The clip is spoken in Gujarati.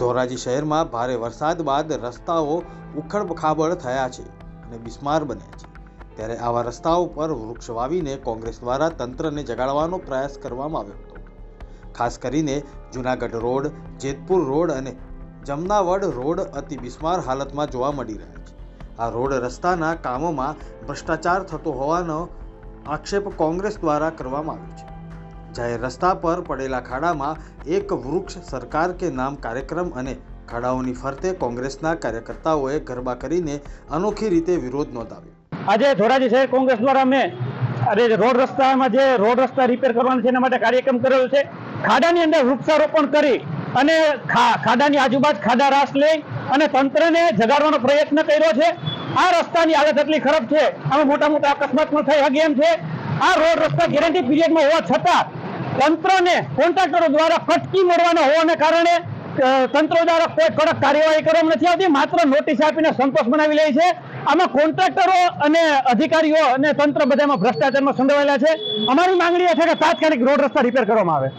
ધોરાજી શહેરમાં ભારે વરસાદ બાદ રસ્તાઓ ઉખડબખાબડ થયા છે અને બિસ્માર બન્યા છે. ત્યારે આવા રસ્તાઓ પર વૃક્ષ વાવીને કોંગ્રેસ દ્વારા તંત્રને જગાડવાનો પ્રયાસ કરવામાં આવ્યો હતો. ખાસ કરીને જુનાગઢ રોડ, જેતપુર રોડ અને જમનાવડ રોડ અતિ બિસ્માર હાલતમાં જોવા મળી રહ્યા છે. આ રોડ રસ્તાના કામોમાં ભ્રષ્ટાચાર થતો હોવાનો આક્ષેપ કોંગ્રેસ દ્વારા કરવામાં આવ્યો છે. જાહેર રસ્તા પર પડેલા ખાડામાં એક વૃક્ષ સરકાર કે નામ કાર્યક્રમ અને ખાડાઓની ફરતે કોંગ્રેસના કાર્યકર્તાઓએ ગરબા કરીને અનોખી રીતે વિરોધ નોંધાવ્યો. આજે ધોરાજી શહેર કોંગ્રેસ દ્વારા અમે અરે રોડ રસ્તામાં જે રોડ રસ્તા રિપેર કરવાનો છે એના માટે કાર્યક્રમ કરેલો છે. ખાડાની અંદર વૃક્ષારોપણ કરી અને ખાડાની આજુબાજુ ખાડા રાસ લઈ અને તંત્રને જગાડવાનો પ્રયત્ન કર્યો છે. આ રસ્તાની હાલત એટલી ખરાબ છે. આમાં મોટા મોટા અકસ્માત પણ થઈ શકે છે. આ રોડ રસ્તા ગેરંટી પીરિયડમાં હોવા છતાં તંત્રને કોન્ટ્રાક્ટરો દ્વારા ફટકી મળવાના હોવાને કારણે તંત્ર દ્વારા કોઈ કડક કાર્યવાહી કરવામાં નથી આવતી, માત્ર નોટિસ આપીને સંતોષ બનાવી લે છે. આમાં કોન્ટ્રાક્ટરો અને અધિકારીઓ અને તંત્ર બધામાં ભ્રષ્ટાચારમાં સંડોવાયેલા છે. અમારી માંગણી એ છે કે તાત્કાલિક રોડ રસ્તા રિપેર કરવામાં આવે.